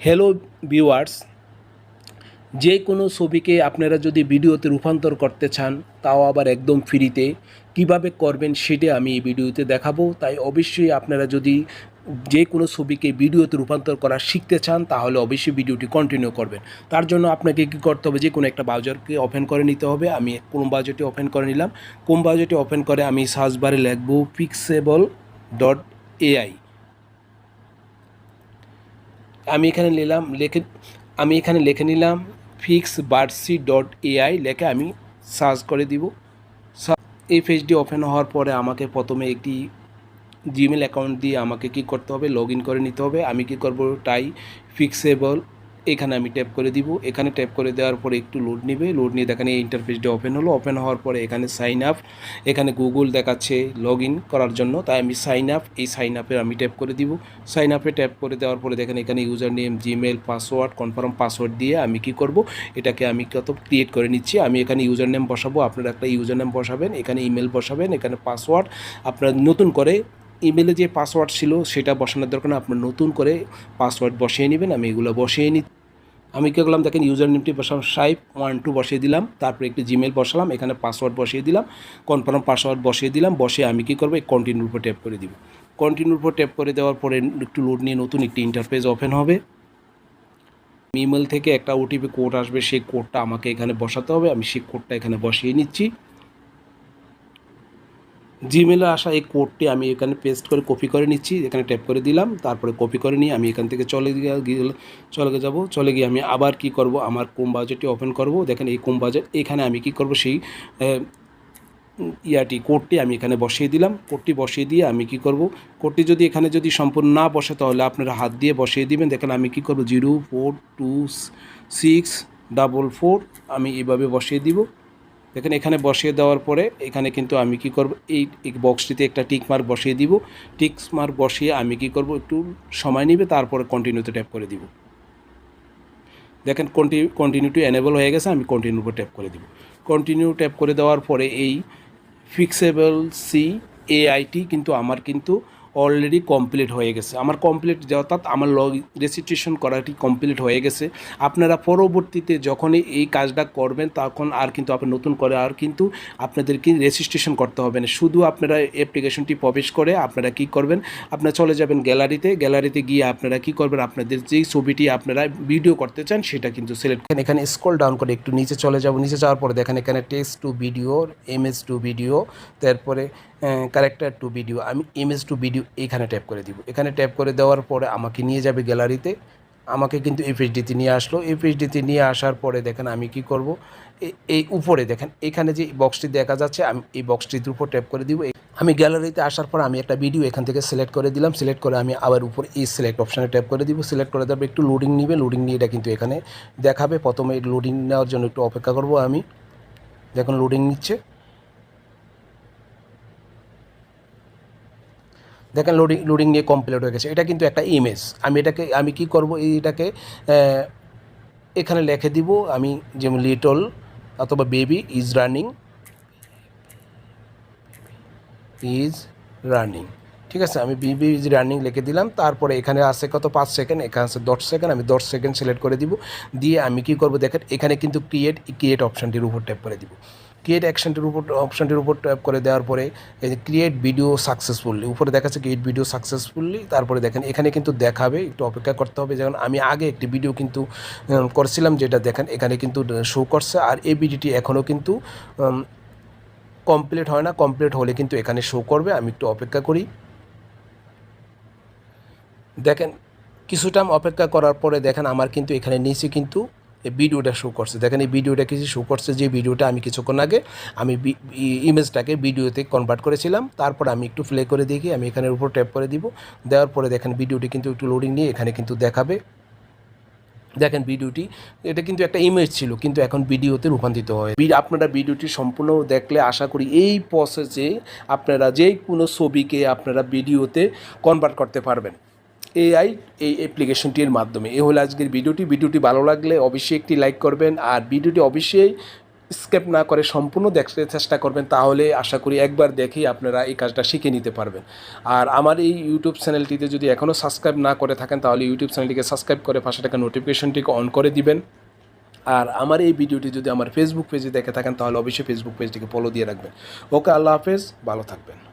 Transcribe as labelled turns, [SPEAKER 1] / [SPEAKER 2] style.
[SPEAKER 1] Hello viewers যে কোনো ছবিকে আপনারা যদি ভিডিওতে রূপান্তর করতে চান, তাও আবার একদম ফ্রিতে, কীভাবে করবেন সেটা আমি এই ভিডিওতে দেখাবো। তাই অবশ্যই আপনারা যদি যে কোনো ছবিকে ভিডিওতে রূপান্তর করা শিখতে চান, তাহলে অবশ্যই ভিডিওটি কন্টিনিউ করবেন। তার জন্য আপনাকে কী করতে হবে, যে কোনো একটা ব্রাউজারকে ওপেন করে নিতে হবে। আমি কোন ব্রাউজারটি ওপেন করে নিলাম। কোন ব্রাউজারটি ওপেন করে আমি সার্চ বারে লিখব পিক্সেবল ডট এআই আমি এখানে নিলাম লেখে, আমি এখানে লিখে নিলাম ফিক্স বার্সি ডট এআই লেখে আমি সার্চ করে দিব। এই পেজটি ওপেন হওয়ার পরে আমাকে প্রথমে একটি জিমেল অ্যাকাউন্ট দিয়ে আমাকে কি করতে হবে? লগ করে নিতে হবে। আমি কি করব? টাই ফিক্সেবল এখানে আমি ট্যাপ করে দিব। এখানে ট্যাপ করে দেওয়ার পরে একটু লোড নেবে। লোড নিয়ে দেখেন এই ইন্টারফেসটি ওপেন হলো। ওপেন হওয়ার পরে এখানে সাইন আপ এখানে গুগল দেখাচ্ছে লগ করার জন্য। তাই আমি সাইন আপ এই সাইন আপে আমি ট্যাপ করে দিব। সাইন আপে ট্যাপ করে দেওয়ার পরে দেখেন এখানে user name Gmail password confirm password দিয়ে আমি কি করব? এটাকে আমি কত ক্রিয়েট করে নিচ্ছি। আমি এখানে ইউজার নেম বসাবো। আপনারা একটা ইউজার নেম বসাবেন। এখানে ইমেল বসাবেন। এখানে পাসওয়ার্ড আপনার নতুন করে ইমেলে যে পাসওয়ার্ড ছিল সেটা বসানোর দরকার না আপনার নতুন করে পাসওয়ার্ড বসিয়ে নেবেন, আমি এগুলো বসিয়ে নিই আমি কী করলাম, দেখেন ইউজার নেমটি বসালাম সাইপ ওয়ান টু বসিয়ে দিলাম, তারপরে একটি জিমেল বসালাম, এখানে পাসওয়ার্ড বসিয়ে দিলাম কনফার্ম পাসওয়ার্ড বসিয়ে দিলাম বসে আমি কী করব কন্টিনিউর উপর ট্যাপ করে দিব। কন্টিনিউর উপর ট্যাপ করে দেওয়ার পরে একটু লোড নিয়ে নতুন একটি ইন্টারফেস ওপেন হবে। ইমেল থেকে একটা ওটিপি কোড আসবে, সেই কোডটা আমাকে এখানে বসাতে হবে, আমি সেই কোডটা এখানে বসিয়ে নিচ্ছি। জিমেলে আসা এই কোডটি আমি এখানে পেস্ট করে কপি করে নিচ্ছি, এখানে ট্যাপ করে দিলাম, তারপরে কপি করে নিয়ে আমি এখান থেকে চলে গিয়ে, গিয়ে- চলে যাব, চলে গিয়ে আমি আবার কি করব, আমার কোম বাজেটটি ওপেন করব, দেখেন এই কোম বাজেট এখানে আমি কি করব, সেই ইয়াটি কোডটি আমি এখানে বসিয়ে দিলাম কোডটি বসিয়ে দিয়ে আমি কি করব কোডটি যদি এখানে যদি সম্পূর্ণ না বসে, তাহলে আপনারা হাত দিয়ে বসিয়ে দিবেন, দেখেন আমি কি করব zero four two six double four আমি এইভাবে বসিয়ে দিব। দেখেন এখানে বসিয়ে দেওয়ার পরে এখানে কিন্তু আমি কি করব, এই বক্সটিতে একটা টিক মার্ক বসিয়ে দিব। টিক মার্ক বসিয়ে আমি কি করব, একটু সময় নিবে, তারপরে কন্টিনিউতে ট্যাপ করে দিব। দেখেন কন্টিনিউ কন্টিনিউটি এনেবল হয়ে গেছে, আমি কন্টিনিউ উপর ট্যাপ করে দিব। কন্টিনিউ ট্যাপ করে দেওয়ার পরে এই ফিক্সেবল সি এআইটি কিন্তু আমার কিন্তু অলরেডি কমপ্লিট হয়ে গেছে। আমার কমপ্লিট অর্থাৎ আমার লগ রেজিস্ট্রেশন করাটি কমপ্লিট হয়ে গেছে। আপনারা পরবর্তীতে যখনই এই কাজটা করবেন, তখন আর কিন্তু আপনার নতুন করে আর কিন্তু আপনাদেরকে রেজিস্ট্রেশন করতে হবে না। শুধু আপনারা অ্যাপ্লিকেশনটি প্রবেশ করে আপনারা কি করবেন, আপনারা চলে যাবেন গ্যালারিতে গ্যালারিতে গিয়ে আপনারা কি করবেন, আপনাদের যেই ছবিটি আপনারা ভিডিও করতে চান, সেটা কিন্তু সিলেক্ট করেন এখানে স্ক্রল ডাউন করে একটু নিচে চলে যাব। নিচে যাওয়ার পরে দেখেন এখানে text to video MS to video তারপরে ক্যারেক্টার টু ভিডিও আমি ইমেজ টু ভিডিও এখানে ট্যাপ করে দিব। এখানে ট্যাপ করে দেওয়ার পরে আমাকে নিয়ে যাবে গ্যালারিতে আমাকে কিন্তু এফএইচডিতে নিয়ে আসলো। এফএইচডিতে নিয়ে আসার পরে দেখেন আমি কি করব? এই উপরে দেখেন, এখানে যে বক্সটি দেখা যাচ্ছে, আমি এই বক্সটির উপর ট্যাপ করে দিব। আমি গ্যালারিতে আসার পর আমি একটা ভিডিও এখান থেকে সিলেক্ট করে দিলাম। সিলেক্ট করে আমি আবার উপর এই সিলেক্ট অপশানে ট্যাপ করে দিব। সিলেক্ট করে পর একটু লোডিং নিবে। লোডিং নিয়ে এটা কিন্তু এখানে দেখাবে। প্রথমে লোডিং নেওয়ার জন্য একটু অপেক্ষা করব আমি। দেখুন লোডিং নিচ্ছে। দেখেন লোডিং লোডিং নিয়ে কমপ্লিট হয়ে গেছে। এটা কিন্তু একটা ইমেজ আমি এটাকে, আমি কি করব? এটাকে এখানে লিখে দিব আমি যেমন লিটল অথবা baby is running is running ঠিক আছে, আমি বিবি ইজ রানিং লিখে দিলাম। তারপরে এখানে আছে কত? পাঁচ সেকেন্ড এখানে আছে দশ সেকেন্ড আমি দশ সেকেন্ড সিলেক্ট করে দিব। দিয়ে আমি কি করব? দেখেন, এখানে কিন্তু ক্রিয়েট ক্রিয়েট অপশানটির উপর ট্যাপ করে দিব। ক্রিয়েট অ্যাকশনটির উপর অপশানটির উপর ট্যাপ করে দেওয়ার পরে এই যে ক্রিয়েট ভিডিও সাকসেসফুলি উপরে দেখাচ্ছে ক্রিয়েট ভিডিও সাকসেসফুলি তারপরে দেখেন এখানে কিন্তু দেখাবে, একটু অপেক্ষা করতে হবে, যেমন আমি আগে একটি ভিডিও কিন্তু করছিলাম যেটা দেখেন এখানে কিন্তু শো করছে, আর এই ভিডিওটি এখনও কিন্তু কমপ্লিট হয় না কমপ্লিট হলে কিন্তু এখানে শো করবে, আমি একটু অপেক্ষা করি। দেখেন, কিছুটা অপেক্ষা করার পরে দেখেন আমার কিন্তু এখানে নিচে কিন্তু ভিডিওটা শো করছে। দেখেন এই ভিডিওটা কিছু শো করছে? যে ভিডিওটা আমি কিছুক্ষণ আগে আমি ইমেজটাকে ভিডিওতে কনভার্ট করেছিলাম, তারপর আমি একটু প্লে করে দেখি, আমি এখানের উপর ট্যাপ করে দিব। দেওয়ার পরে দেখেন ভিডিওটি কিন্তু একটু লোডিং নিয়ে এখানে কিন্তু দেখাবে। দেখেন ভিডিওটি এটা কিন্তু একটা ইমেজ ছিল, কিন্তু এখন ভিডিওতে রূপান্তরিত হয় আপনারা ভিডিওটি সম্পূর্ণ দেখলে আশা করি এই প্রসেসে আপনারা যে কোনো ছবিকে আপনারা ভিডিওতে কনভার্ট করতে পারবেন। এআই এই অ্যাপ্লিকেশনটির মাধ্যমে। এ হলো আজকের ভিডিওটি। ভিডিওটি ভালো লাগলে অবশ্যই একটি লাইক করবেন। আর ভিডিওটি অবশ্যই স্কেপ না করে সম্পূর্ণ দেখতে চেষ্টা করবেন। তাহলে আশা করি একবার দেখেই আপনারা এই কাজটা শিখে নিতে পারবেন। আর আমার এই ইউটিউব চ্যানেলটিতে যদি এখনও সাবস্ক্রাইব না করে থাকেন, তাহলে ইউটিউব চ্যানেলটিকে সাবস্ক্রাইব করে পাশে থাকা নোটিফিকেশনটিকে অন করে দিবেন। আর আমার এই ভিডিওটি যদি আমার ফেসবুক পেজে দেখে থাকেন, তাহলে অবশ্যই ফেসবুক পেজটিকে ফলো দিয়ে রাখবেন। ওকে, আল্লাহ হাফেজ। ভালো থাকবেন।